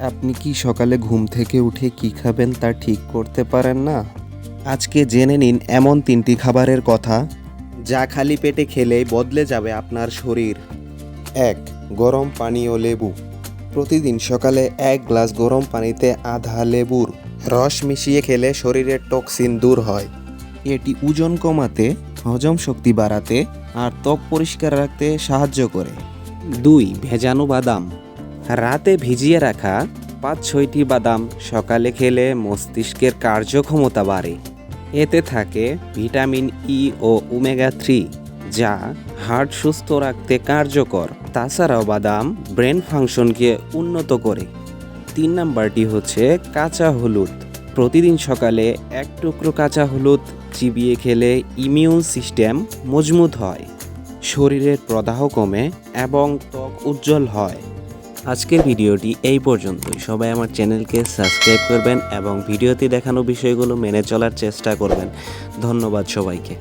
আপনি কি সকালে ঘুম থেকে উঠে কি খাবেন তা ঠিক করতে পারেন না? আজকে জেনে নিন এমন তিনটি খাবারের কথা যা খালি পেটে খেলেই বদলে যাবে আপনার শরীর। এক, গরম পানি ও লেবু। প্রতিদিন সকালে এক গ্লাস গরম পানিতে আধা লেবুর রস মিশিয়ে খেলে শরীরের টক্সিন দূর হয়। এটি ওজন কমাতে, হজম শক্তি বাড়াতে আর ত্বক পরিষ্কার রাখতে সাহায্য করে। দুই, ভেজানো বাদাম। রাতে ভিজিয়ে রাখা পাঁচ ছয়টি বাদাম সকালে খেলে মস্তিষ্কের কার্যক্ষমতা বাড়ে। এতে থাকে ভিটামিন ই ও ওমেগা থ্রি যা হার্ট সুস্থ রাখতে কার্যকর। তাছাড়াও বাদাম ব্রেন ফাংশনকে উন্নত করে। তিন নাম্বারটি হচ্ছে কাঁচা হলুদ। প্রতিদিন সকালে এক টুকরো কাঁচা হলুদ চিবিয়ে খেলে ইমিউন সিস্টেম মজবুত হয়। শরীরের প্রদাহ কমে এবং ত্বক উজ্জ্বল হয়। আজকের ভিডিওটি এই পর্যন্তই। সবাই আমার চ্যানেলকে সাবস্ক্রাইব করবেন এবং ভিডিওতে দেখানো বিষয়গুলো মেনে চলার চেষ্টা করবেন। ধন্যবাদ সবাইকে।